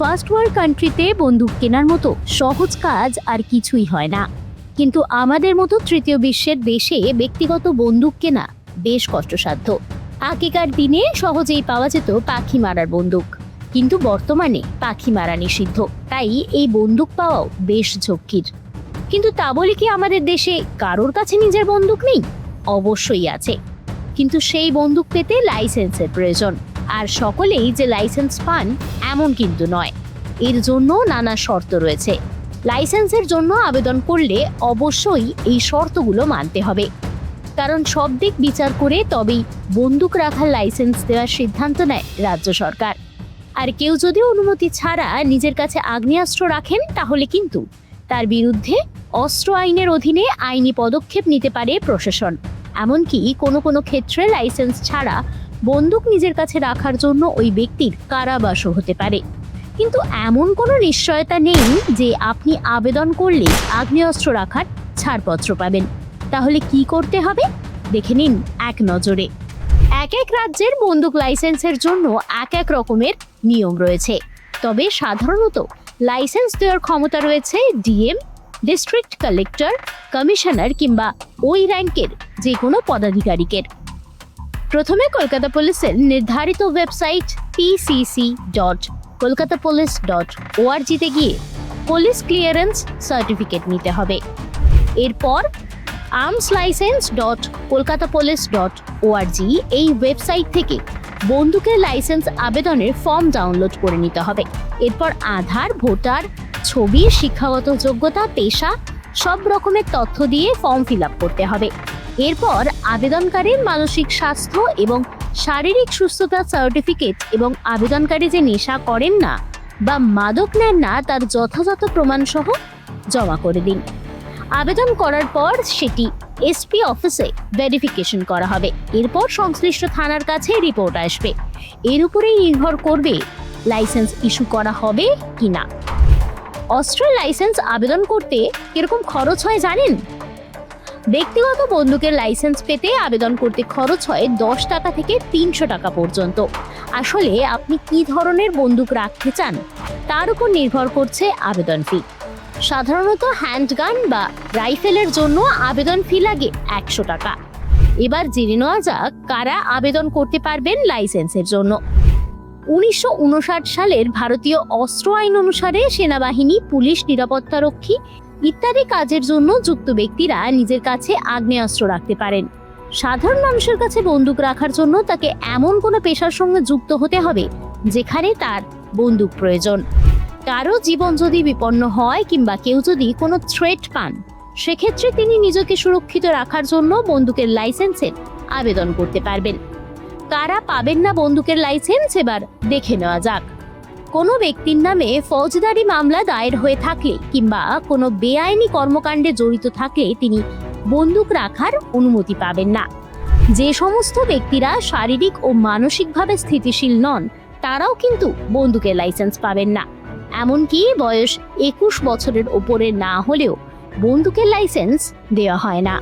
First world কান্ট্রিতে বন্দুক কেনার মতো সহজ কাজ আর কিছুই হয় না। কিন্তু আমাদের মতো তৃতীয় বিশ্বের দেশে ব্যক্তিগত বন্দুক কেনা বেশ কষ্টসাধ্য। আগেকার দিনে সহজেই পাওয়া যেত পাখি মারার বন্দুক। কিন্তু বর্তমানে পাখি মারা নিষিদ্ধ। তাই এই বন্দুক পাওয়াও বেশ ঝক্কির। কিন্তু তা বলে কি আমাদের দেশে কারোর কাছে নিজের বন্দুক নেই? অবশ্যই আছে। কিন্তু সেই বন্দুক পেতে লাইসেন্সের প্রয়োজন। আর সকলেই যে লাইসেন্স পান, এমন কিন্তু নয়। এর জন্য নানা শর্ত রয়েছে। লাইসেন্সের জন্য আবেদন করলে অবশ্যই এই শর্তগুলো মানতে হবে। কারণ সব দিক বিচার করে তবেই বন্দুক রাখার লাইসেন্স দেওয়ার সিদ্ধান্ত নেয় রাজ্য সরকার। আর কেউ যদি অনুমতি ছাড়া নিজের কাছে আগ্নেয়াস্ত্র রাখেন, তাহলে কিন্তু তার বিরুদ্ধে অস্ত্র আইনের অধীনে আইনি পদক্ষেপ নিতে পারে প্রশাসন। এমনকি কোনো কোনো ক্ষেত্রে লাইসেন্স ছাড়া বন্দুক নিজের কাছে রাখার জন্য ওই ব্যক্তির কারাবাসও হতে পারে। কিন্তু এমন কোনো নিশ্চয়তা নেই যে আপনি আবেদন করলে আগ্নেয়াস্ত্র রাখার ছাড়পত্র পাবেন। তাহলে কি করতে হবে? দেখে নিন এক নজরে। এক এক রাজ্যের বন্দুক লাইসেন্সের জন্য এক এক রকমের নিয়ম রয়েছে। তবে সাধারণত লাইসেন্স দেওয়ার ক্ষমতা রয়েছে ডিএম, ডিস্ট্রিক্ট কালেক্টর, কমিশনার কিংবা ওই র্যাঙ্কের যে কোনো পদাধিকারিকের। প্রথমে কলকাতা পুলিশের নির্ধারিত website P C C dot Kolkata police dot ওআরজিতে গিয়ে পুলিশ ক্লিয়ারেন্স সার্টিফিকেট নিতে হবে। এরপর arms licence dot Kolkata police dot O R G এই ওয়েবসাইট থেকে বন্দুকের লাইসেন্স আবেদনের ফর্ম ডাউনলোড করে নিতে হবে। এরপর আধার, ভোটার, ছবি, শিক্ষাগত যোগ্যতা, পেশা সব রকমের তথ্য দিয়ে ফর্ম ফিল করতে হবে। এরপর আবেদনকারীর মানসিক স্বাস্থ্য এবং শারীরিক সুস্থতা সার্টিফিকেট এবং আবেদনকারী যে নেশা করেন না বা মাদক নেন না, তার যথাযথ প্রমাণসহ জমা করে দিন। আবেদন করার পর সেটি এসপি অফিসে ভেরিফিকেশন করা হবে। এরপর সংশ্লিষ্ট থানার কাছে রিপোর্ট আসবে। এর উপরেই নির্ভর করবে লাইসেন্স ইস্যু করা হবে কি না অস্ত্রের লাইসেন্স আবেদন করতে কীরকম খরচ হয় জানেন? ব্যক্তিগত বন্দুকের লাইসেন্স পেতে আবেদন করতে খরচ হয় দশ টাকা থেকে তিনশো টাকা পর্যন্ত। আসলে আপনি কি ধরনের বন্দুক রাখতে চান? তার উপর নির্ভর করছে আবেদন ফি সাধারণত হ্যান্ডগান বা রাইফেলের জন্য আবেদন ফি লাগে একশো টাকা। এবার জেনে নেওয়া যাক কারা আবেদন করতে পারবেন লাইসেন্সের জন্য। উনিশশো উনষাট সালের ভারতীয় অস্ত্র আইন অনুসারে সেনাবাহিনী, পুলিশ, নিরাপত্তারক্ষী ইত্যাদি কাজের জন্য যুক্ত ব্যক্তিরা নিজের কাছে আগ্নেয়াস্ত্র রাখতে পারেন। সাধারণ মানুষের কাছে বন্দুক রাখার জন্য তাকে এমন কোনো পেশার সঙ্গে যুক্ত হতে হবে, যেখানে তার বন্দুক প্রয়োজন। কারও জীবন যদি বিপন্ন হয় কিংবা কেউ যদি কোনো থ্রেট পান, সেক্ষেত্রে তিনি নিজেকে সুরক্ষিত রাখার জন্য বন্দুকের লাইসেন্সের আবেদন করতে পারবেন। কারা পাবেন না বন্দুকের লাইসেন্স এবার দেখে নেওয়া যাক। কোনো ব্যক্তির নামে ফৌজদারি মামলা দায়ের হয়ে থাকলে কিংবা কোনো বেআইনি কর্মকাণ্ডে জড়িত থাকলে তিনি বন্দুক রাখার অনুমতি পাবেন না। যে সমস্ত ব্যক্তিরা শারীরিক ও মানসিকভাবে স্থিতিশীল নন, তারাও কিন্তু বন্দুকের লাইসেন্স পাবেন না। এমনকি বয়স একুশ বছরের ওপরে না হলেও বন্দুকের লাইসেন্স দেওয়া হয় না।